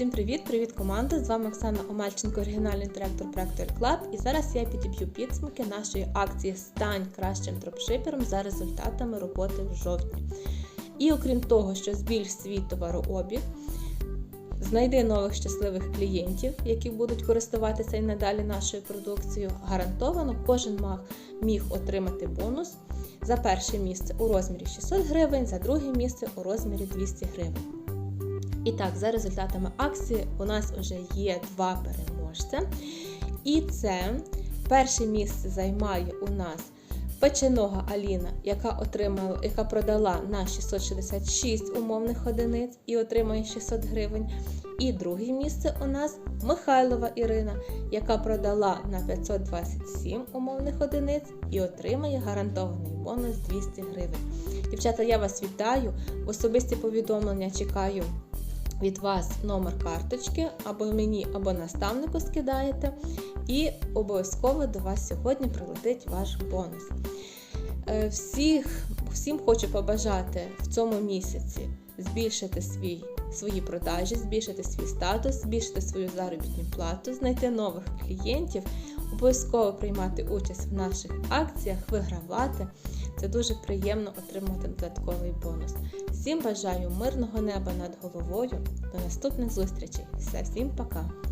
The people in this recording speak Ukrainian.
Всім привіт! Привіт, команда! З вами Оксана Омельченко, оригінальний директор проекту Club. І зараз я підіб'ю підсумки нашої акції Стань кращим дропшипером за результатами роботи в жовтні. І окрім того, що збільш свій товарообіг, знайди нових щасливих клієнтів, які будуть користуватися і надалі нашою продукцією. Гарантовано кожен маг міг отримати бонус за перше місце у розмірі 600 гривень, за друге місце у розмірі 200 гривень. І так, за результатами акції у нас вже є два переможця. І це перше місце займає у нас печенога Аліна, яка отримала, яка продала на 666 умовних одиниць і отримує 600 гривень. І друге місце у нас Михайлова Ірина, яка продала на 527 умовних одиниць і отримає гарантований бонус 200 гривень. Дівчата, я вас вітаю. Особисті повідомлення чекаю від вас номер карточки, або мені, або наставнику скидаєте, і обов'язково до вас сьогодні прилетить ваш бонус. Е, Всіх, Всім хочу побажати в цьому місяці збільшити свій, свої продажі, збільшити свій статус, збільшити свою заробітну плату, знайти нових клієнтів, обов'язково приймати участь в наших акціях, вигравати. Це дуже приємно отримувати додатковий бонус. Всім бажаю мирного неба над головою. До наступних зустрічей. Все, всім пока!